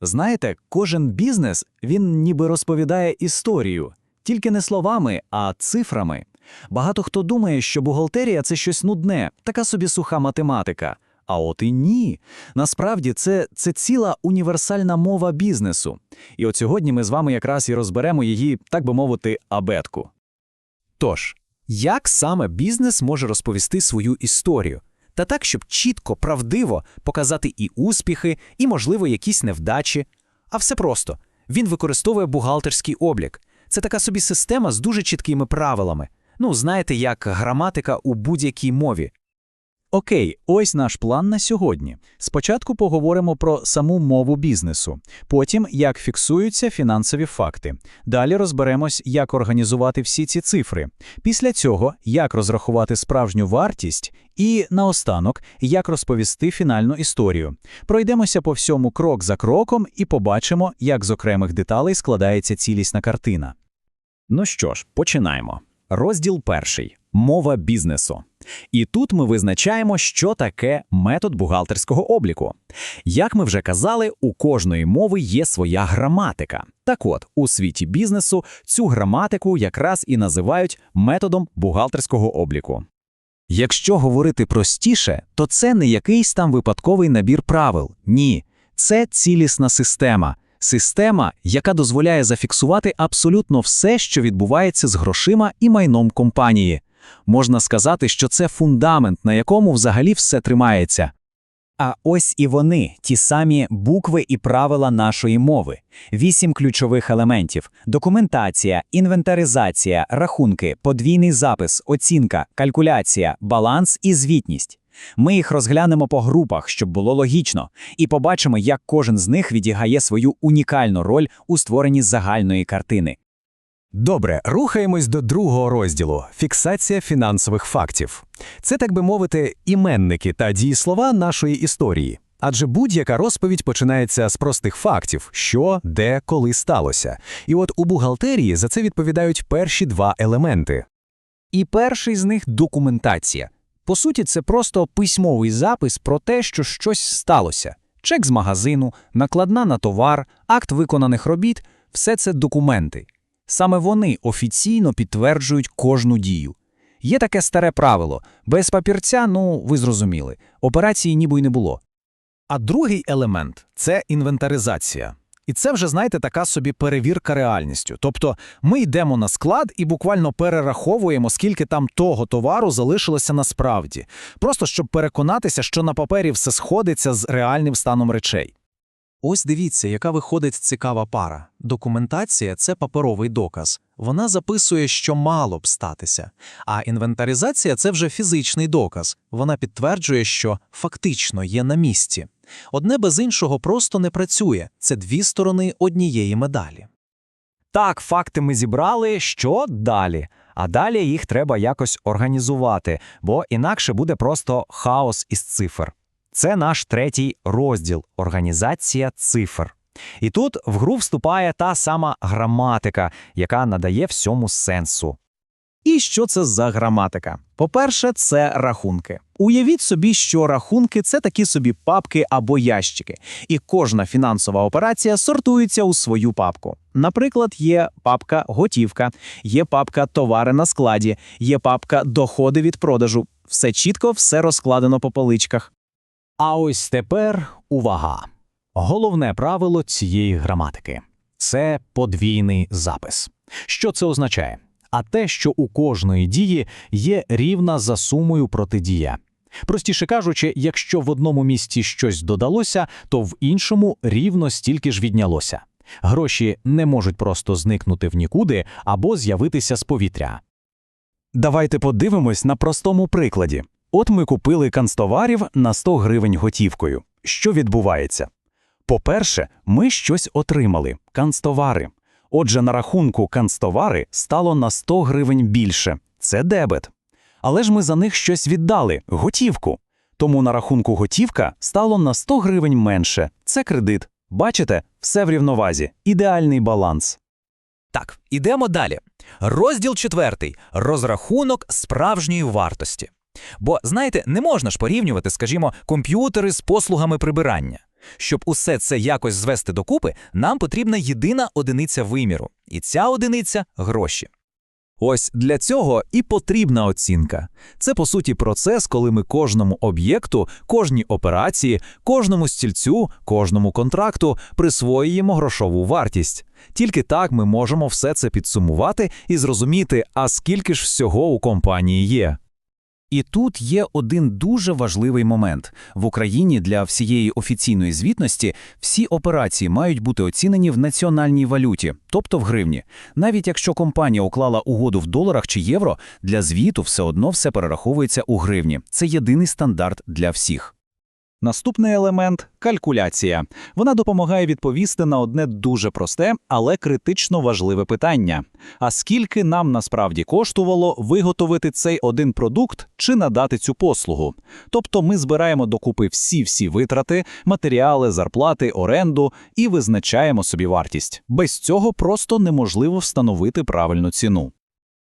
Знаєте, кожен бізнес він ніби розповідає історію, тільки не словами, а цифрами. Багато хто думає, що бухгалтерія це щось нудне, така собі суха математика. А от і ні. Насправді це, це ціла універсальна мова бізнесу. І от сьогодні ми з вами якраз і розберемо її, так би мовити, абетку. Тож, як саме бізнес може розповісти свою історію? Та так, щоб чітко, правдиво показати і успіхи, і, можливо, якісь невдачі. А все просто. Він використовує бухгалтерський облік. Це така собі система з дуже чіткими правилами. Ну, знаєте, як граматика у будь-якій мові. Окей, ось наш план на сьогодні. Спочатку поговоримо про саму мову бізнесу, потім як фіксуються фінансові факти. Далі розберемось, як організувати всі ці цифри. Після цього, як розрахувати справжню вартість, і наостанок, як розповісти фінальну історію. Пройдемося по всьому крок за кроком і побачимо, як з окремих деталей складається цілісна картина. Ну що ж, починаємо. Розділ перший мова бізнесу. І тут ми визначаємо, що таке метод бухгалтерського обліку. Як ми вже казали, у кожної мови є своя граматика. Так от, у світі бізнесу цю граматику якраз і називають методом бухгалтерського обліку. Якщо говорити простіше, то це не якийсь там випадковий набір правил. Ні, це цілісна система. Система, яка дозволяє зафіксувати абсолютно все, що відбувається з грошима і майном компанії. Можна сказати, що це фундамент, на якому взагалі все тримається. А ось і вони, ті самі букви і правила нашої мови. Вісім ключових елементів: документація, інвентаризація, рахунки, подвійний запис, оцінка, калькуляція, баланс і звітність. Ми їх розглянемо по групах, щоб було логічно, і побачимо, як кожен з них відіграє свою унікальну роль у створенні загальної картини. Добре, рухаємось до другого розділу фіксація фінансових фактів. Це, так би мовити, іменники та дієслова нашої історії. Адже будь-яка розповідь починається з простих фактів, що, де, коли сталося. І от у бухгалтерії за це відповідають перші два елементи. І перший з них документація. По суті, це просто письмовий запис про те, що щось сталося. Чек з магазину, накладна на товар, акт виконаних робіт все це документи. Саме вони офіційно підтверджують кожну дію. Є таке старе правило: без папірця, ну ви зрозуміли, операції ніби й не було. А другий елемент це інвентаризація. І це вже, знаєте, така собі перевірка реальністю. Тобто ми йдемо на склад і буквально перераховуємо, скільки там того товару залишилося насправді, просто щоб переконатися, що на папері все сходиться з реальним станом речей. Ось дивіться, яка виходить цікава пара. Документація це паперовий доказ. Вона записує, що мало б статися. А інвентаризація це вже фізичний доказ. Вона підтверджує, що фактично є на місці. Одне без іншого просто не працює. Це дві сторони однієї медалі. Так, факти ми зібрали. Що далі? А далі їх треба якось організувати, бо інакше буде просто хаос із цифр. Це наш третій розділ організація цифр. І тут в гру вступає та сама граматика, яка надає всьому сенсу. І що це за граматика? По-перше, це рахунки. Уявіть собі, що рахунки це такі собі папки або ящики, і кожна фінансова операція сортується у свою папку. Наприклад, є папка готівка, є папка товари на складі, є папка доходи від продажу. Все чітко, все розкладено по поличках. А ось тепер увага. Головне правило цієї граматики це подвійний запис. Що це означає? А те, що у кожної дії є рівна за сумою протидія. Простіше кажучи, якщо в одному місці щось додалося, то в іншому рівно стільки ж віднялося. Гроші не можуть просто зникнути в нікуди або з'явитися з повітря. Давайте подивимось на простому прикладі. От ми купили канцтоварів на 100 гривень готівкою. Що відбувається? По-перше, ми щось отримали канцтовари. Отже, на рахунку канцтовари стало на 100 гривень більше. Це дебет. Але ж ми за них щось віддали готівку. Тому на рахунку готівка стало на 100 гривень менше. Це кредит. Бачите, все в рівновазі, ідеальний баланс. Так, ідемо далі. Розділ четвертий розрахунок справжньої вартості. Бо, знаєте, не можна ж порівнювати, скажімо, комп'ютери з послугами прибирання. Щоб усе це якось звести докупи, нам потрібна єдина одиниця виміру. І ця одиниця гроші. Ось для цього і потрібна оцінка. Це, по суті, процес, коли ми кожному об'єкту, кожній операції, кожному стільцю, кожному контракту присвоюємо грошову вартість. Тільки так ми можемо все це підсумувати і зрозуміти, а скільки ж всього у компанії є. І тут є один дуже важливий момент. В Україні для всієї офіційної звітності всі операції мають бути оцінені в національній валюті, тобто в гривні. Навіть якщо компанія уклала угоду в доларах чи євро, для звіту все одно все перераховується у гривні. Це єдиний стандарт для всіх. Наступний елемент калькуляція. Вона допомагає відповісти на одне дуже просте, але критично важливе питання: а скільки нам насправді коштувало виготовити цей один продукт чи надати цю послугу? Тобто ми збираємо докупи всі-всі витрати, матеріали, зарплати, оренду і визначаємо собі вартість. Без цього просто неможливо встановити правильну ціну.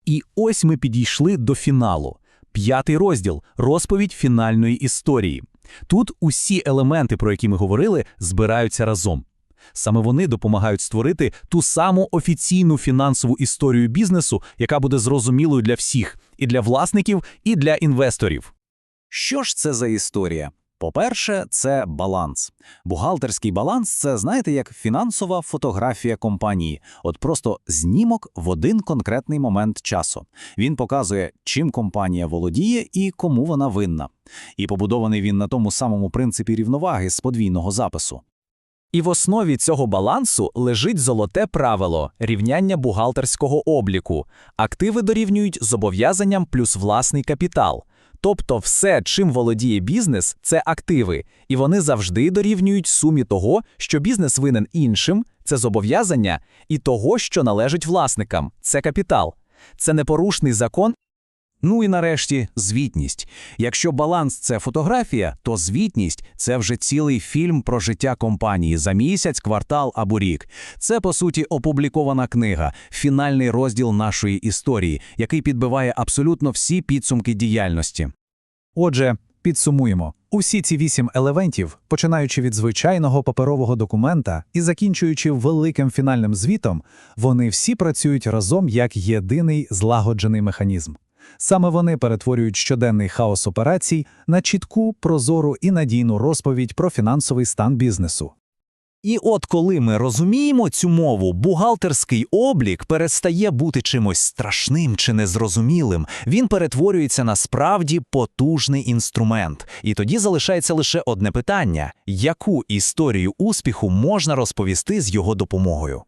І ось ми підійшли до фіналу. П'ятий розділ розповідь фінальної історії. Тут усі елементи, про які ми говорили, збираються разом. Саме вони допомагають створити ту саму офіційну фінансову історію бізнесу, яка буде зрозумілою для всіх і для власників, і для інвесторів. Що ж це за історія? По-перше, це баланс. Бухгалтерський баланс це, знаєте, як фінансова фотографія компанії. От просто знімок в один конкретний момент часу. Він показує, чим компанія володіє і кому вона винна. І побудований він на тому самому принципі рівноваги з подвійного запису. І в основі цього балансу лежить золоте правило рівняння бухгалтерського обліку. Активи дорівнюють зобов'язанням плюс власний капітал. Тобто все, чим володіє бізнес, це активи, і вони завжди дорівнюють сумі того, що бізнес винен іншим, це зобов'язання, і того, що належить власникам, це капітал. Це непорушний закон Ну і нарешті звітність. Якщо баланс це фотографія, то звітність це вже цілий фільм про життя компанії за місяць, квартал або рік. Це по суті опублікована книга, фінальний розділ нашої історії, який підбиває абсолютно всі підсумки діяльності. Отже, підсумуємо. Усі ці вісім елементів, починаючи від звичайного паперового документа і закінчуючи великим фінальним звітом, вони всі працюють разом як єдиний злагоджений механізм. Саме вони перетворюють щоденний хаос операцій на чітку, прозору і надійну розповідь про фінансовий стан бізнесу. І от коли ми розуміємо цю мову, бухгалтерський облік перестає бути чимось страшним чи незрозумілим. Він перетворюється на справді потужний інструмент. І тоді залишається лише одне питання: яку історію успіху можна розповісти з його допомогою?